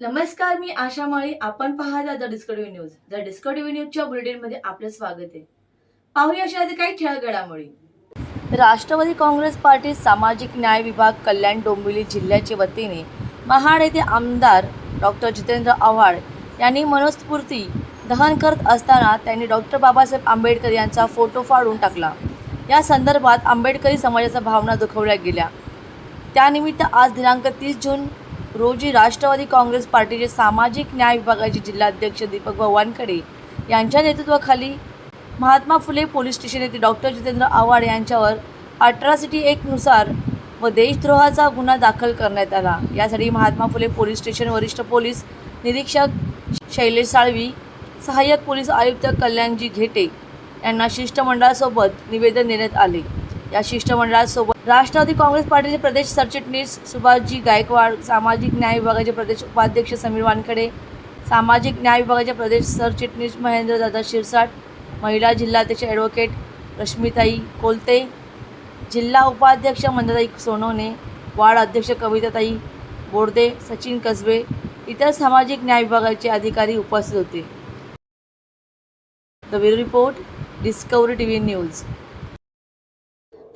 नमस्कार मी आशा माळी. आपण पाहता the Discovery news. The Discovery न्यूजच्या बुलेटिनमध्ये आपलं स्वागत आहे. पाहूया अशा आधी काही ठळक घडामोडी राष्ट्रवादी काँग्रेस पार्टी सामाजिक न्याय विभाग कल्याण डोंबिवली जिल्ह्याच्या वतीने महाड येथे आमदार डॉक्टर जितेंद्र आव्हाड यांनी मनस्फूर्ती दहन करत असताना त्यांनी डॉक्टर बाबासाहेब आंबेडकर यांचा फोटो फाडून टाकला. या संदर्भात आंबेडकरी समाजाच्या भावना दुखवल्या गेल्या. त्यानिमित्त आज दिनांक तीस जून रोजी राष्ट्रवादी काँग्रेस पार्टीचे सामाजिक न्याय विभागाचे जिल्हाध्यक्ष दीपक भवानकडे यांच्या नेतृत्वाखाली महात्मा फुले पोलीस स्टेशन येथे डॉक्टर जितेंद्र आव्हाड यांच्यावर अठरा सिटी एकनुसार व देशद्रोहाचा गुन्हा दाखल करण्यात आला. यासाठी महात्मा फुले पोलीस स्टेशन वरिष्ठ पोलीस निरीक्षक शैलेश साळवी सहाय्यक पोलीस आयुक्त कल्याणजी घेटे यांना शिष्टमंडळासोबत निवेदन देण्यात आले. या शिष्टमंडळासोबत राष्ट्रवादी काँग्रेस पार्टीचे प्रदेश सरचिटणीस सुभाषजी गायकवाड सामाजिक न्याय विभागाचे प्रदेश उपाध्यक्ष समीर वानखडे सामाजिक न्याय विभागाचे प्रदेश सरचिटणीस महेंद्रदादा शिरसाट महिला जिल्हाध्यक्ष ॲडव्होकेट रश्मिताई कोलते जिल्हा उपाध्यक्ष मंदाताई सोनवणे वार्ड अध्यक्ष कविताताई बोर्दे सचिन कसबे इतर सामाजिक न्याय विभागाचे अधिकारी उपस्थित होते. The bureau report Discovery T V news.